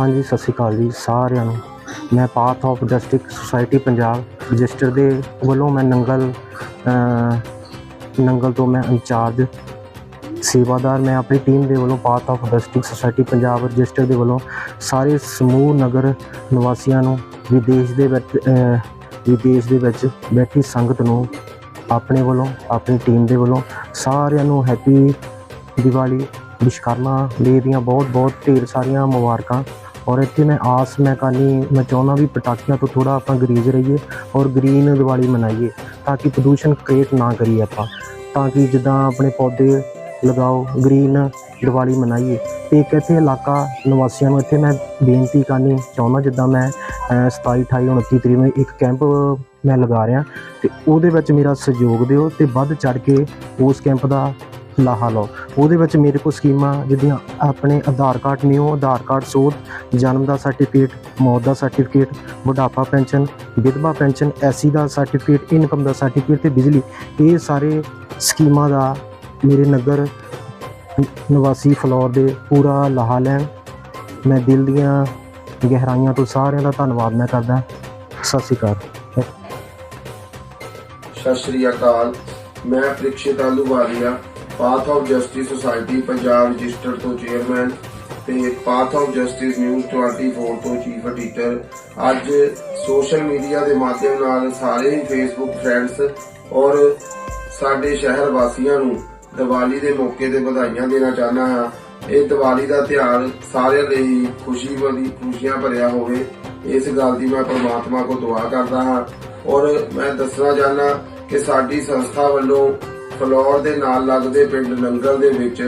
ਹਾਂਜੀ, ਸਤਿ ਸ਼੍ਰੀ ਅਕਾਲ ਜੀ ਸਾਰਿਆਂ ਨੂੰ। ਮੈਂ path of district society Punjab register ਦੇ ਵੱਲੋਂ ਮੈਂ ਨੰਗਲ ਨੰਗਲ ਤੋਂ ਮੈਂ ਇੰਚਾਰਜ, ਸੇਵਾਦਾਰ, ਮੈਂ ਆਪਣੀ ਟੀਮ ਦੇ ਵੱਲੋਂ path of district society Punjab register ਦੇ ਵੱਲੋਂ ਸਾਰੇ ਸਮੂਹ, ਨਗਰ ਨਿਵਾਸੀਆਂ ਨੂੰ, ਵਿਦੇਸ਼ ਦੇ ਵਿੱਚ ਵਿਦੇਸ਼ ਦੇ ਵਿੱਚ ਬੈਠੀ ਸੰਗਤ ਨੂੰ, ਆਪਣੇ ਵੱਲੋਂ, ਆਪਣੀ ਟੀਮ ਦੇ ਵੱਲੋਂ ਸਾਰਿਆਂ ਨੂੰ ਹੈਪੀ ਦੀਵਾਲੀ, ਵਿਸ਼ਕਰਮਾ ਦੇ ਦੀਆਂ ਬਹੁਤ ਬਹੁਤ ਢੇਰ ਸਾਰੀਆਂ ਮੁਬਾਰਕਾਂ। ਔਰ ਇੱਥੇ ਮੈਂ ਆਸ ਮੈਂ ਕਰਨੀ ਮੈਂ ਚਾਹੁੰਦਾ ਵੀ ਪਟਾਕਿਆਂ ਤੋਂ ਥੋੜਾ ਆਪਾਂ ਗਰੀਜ਼ ਰਹੀਏ ਔਰ ਗ੍ਰੀਨ ਦੀਵਾਲੀ ਮਨਾਈਏ ਤਾਂ ਕਿ ਪ੍ਰਦੂਸ਼ਣ ਕ੍ਰੀਏਟ ਨਾ ਕਰੀਏ ਆਪਾਂ ਤਾਂ ਕਿ ਜਿੱਦਾਂ ਆਪਣੇ ਪੌਦੇ ਲਗਾਓ ਗ੍ਰੀਨ ਦੀਵਾਲੀ ਮਨਾਈਏ। ਤੇ ਇੱਕ ਇੱਥੇ ਇਲਾਕਾ ਨਿਵਾਸੀਆਂ ਨੂੰ ਇੱਥੇ ਮੈਂ ਬੇਨਤੀ ਕਰਨੀ ਚਾਹੁੰਦਾ ਜਿੱਦਾਂ ਮੈਂ ਅਹ, 27 28 29 ਤਰੀਕ ਨੂੰ ਇੱਕ ਕੈਂਪ ਮੈਂ ਲਗਾ ਰਿਹਾ ਤੇ ਉਹਦੇ ਵਿੱਚ ਮੇਰਾ ਸਹਿਯੋਗ ਦਿਓ ਤੇ ਵੱਧ ਚੜ ਕੇ ਉਸ ਕੈਂਪ ਦਾ ਲਾਹਾ ਲਓ। ਉਹਦੇ ਵਿੱਚ ਮੇਰੇ ਕੋਲ ਸਕੀਮਾਂ ਜਿਹੜੀਆਂ ਆਪਣੇ Aadhaar card new, Aadhaar card ਸੋਧ, ਜਨਮ ਦਾ ਸਰਟੀਫਿਕੇਟ ਮੌਤ ਦਾ ਸਰਟੀਫਿਕੇਟ ਬੁਢਾਪਾ ਪੈਨਸ਼ਨ, ਵਿਧਵਾ ਪੈਨਸ਼ਨ ਐਸੀ ਦਾ ਸਰਟੀਫਿਕੇਟ ਇਨਕਮ ਦਾ ਸਰਟੀਫਿਕੇਟ ਤੇ ਬਿਜਲੀ, ਇਹ ਸਾਰੇ ਸਕੀਮਾਂ ਦਾ ਮੇਰੇ ਨਗਰ ਨਿਵਾਸੀ ਫਲੋਰ ਦੇ ਪੂਰਾ ਲਾਹਾ ਲੈਣ। ਮੈਂ ਦਿਲ ਦੀਆਂ ਗਹਿਰਾਈਆਂ ਤੋਂ ਸਾਰਿਆਂ ਦਾ ਧੰਨਵਾਦ ਮੈਂ ਕਰਦਾ। ਸਤਿ ਸ਼੍ਰੀ ਅਕਾਲ। ਸਤਿ ਸ਼੍ਰੀ ਅਕਾਲ। ਮੈਂ Parikshit Ahluwalia path of justice society Punjab register ਤੋਂ ਚੇਅਰਮੈਨ ਤੇ ਪਾਥ ਆਫ ਜਸਟਿਸ ਨਿਊਜ਼ 24 ਤੋਂ ਚੀਫ ਐਡੀਟਰ ਅੱਜ ਸੋਸ਼ਲ ਮੀਡੀਆ ਦੇ ਮਾਧਿਅਮ ਨਾਲ ਸਾਰੇ ਹੀ ਫੇਸਬੁੱਕ ਫਰੈਂਡਸ ਔਰ ਸਾਡੇ ਸ਼ਹਿਰ ਵਾਸੀਆਂ ਨੂੰ ਦੀਵਾਲੀ ਦੇ ਮੌਕੇ ਤੇ ਵਧਾਈਆਂ ਦੇਣਾ ਚਾਹੁੰਦਾ ਹਾਂ। ਇਹ ਦੀਵਾਲੀ ਦਾ ਤਿਉਹਾਰ ਸਾਰਿਆਂ ਲਈ ਹੀ ਖੁਸ਼ੀ ਵਾਲੀ ਖੁਸ਼ੀਆਂ ਭਰਿਆ ਹੋਵੇ, ਇਸ ਗੱਲ ਦੀ ਮੈਂ ਪ੍ਰਮਾਤਮਾ ਕੋ ਦੁਆ ਕਰਦਾ ਹਾਂ। ਔਰ ਮੈਂ ਦੱਸਣਾ ਚਾਹੁੰਦਾ ਕਿ ਸਾਡੀ ਸੰਸਥਾ ਵੱਲੋਂ ਫਲੋਰ ਦੇ ਨਾਲ ਲੱਗਦੇ ਪਿੰਡ ਨੰਗਲ ਦੇ ਵਿੱਚ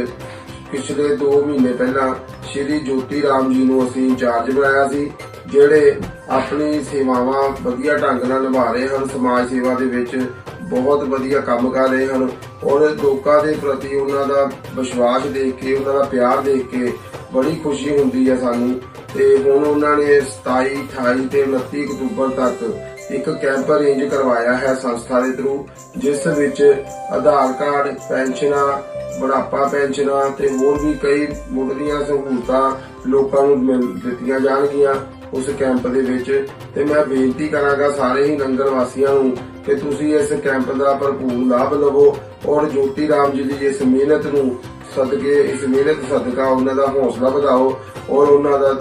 ਪਿਛਲੇ 2 ਮਹੀਨੇ ਪਹਿਲਾਂ ਸ਼੍ਰੀ ਜੋਤੀ ਰਾਮ ਜੀ ਨੂੰ ਅਸੀਂ ਇੰਚਾਰਜ ਬਣਾਇਆ ਸੀ, ਜਿਹੜੇ ਆਪਣੀ ਸੇਵਾਵਾਂ ਵਧੀਆ ਢੰਗ ਨਾਲ ਨਿਭਾ ਰਹੇ ਹਨ, ਸਮਾਜ ਸੇਵਾ ਦੇ ਵਿੱਚ ਬਹੁਤ ਵਧੀਆ ਕੰਮ ਕਰ ਰਹੇ ਹਨ ਔਰ ਲੋਕਾਂ ਦੇ ਪ੍ਰਤੀ ਉਹਨਾਂ ਦਾ ਵਿਸ਼ਵਾਸ ਦੇਖ ਕੇ, ਉਹਨਾਂ ਦਾ ਪਿਆਰ ਦੇਖ ਕੇ ਬੜੀ ਖੁਸ਼ੀ ਹੁੰਦੀ ਹੈ ਸਾਨੂੰ। ਤੇ ਹੁਣ ਉਹਨਾਂ ਨੇ 27 28 ਤੇ 29 ਅਕਤੂਬਰ ਤੱਕ ਇੱਕ ਕੈਂਪ ਅਰੇਂਜ ਕਰਵਾਇਆ ਹੈ ਸੰਸਥਾ ਦੇ ਥਰੂ ਜਿਸ ਵਿੱਚ ਆਧਾਰ ਕਾਰਡ, ਪੈਨਸ਼ਨਾਂ, ਬੁਢਾਪਾ ਪੈਨਸ਼ਨਾਂ ਤੇ ਹੋਰ ਵੀ ਕਈ ਮੁੱਢਲੀਆਂ ਸਹੂਲਤਾਂ ਲੋਕਾਂ ਨੂੰ ਦਿੱਤੀਆਂ ਜਾਣਗੀਆਂ ਉਸ ਕੈਂਪ ਦੇ ਵਿੱਚ। ਤੇ ਮੈਂ ਬੇਨਤੀ ਕਰਾਂਗਾ ਸਾਰੇ ਹੀ ਨੰਗਲ ਵਾਸੀਆਂ ਨੂੰ ਕਿ ਤੁਸੀਂ ਇਸ ਕੈਂਪ ਦਾ ਭਰਪੂਰ ਲਾਭ ਲਵੋ ਔਰ ਜੋਤੀ ਰਾਮ ਜੀ ਦੀ ਇਸ ਮਿਹਨਤ ਨੂੰ ਸਦਕੇ, ਇਸ ਮਿਹਨਤ ਸਦਕਾ ਉਹਨਾਂ ਦਾ ਹੌਸਲਾ ਵਧਾਓ ਔਰ ਉਹਨਾਂ ਦਾ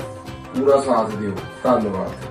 ਪੂਰਾ ਸਾਥ ਦਿਓ। ਧੰਨਵਾਦ।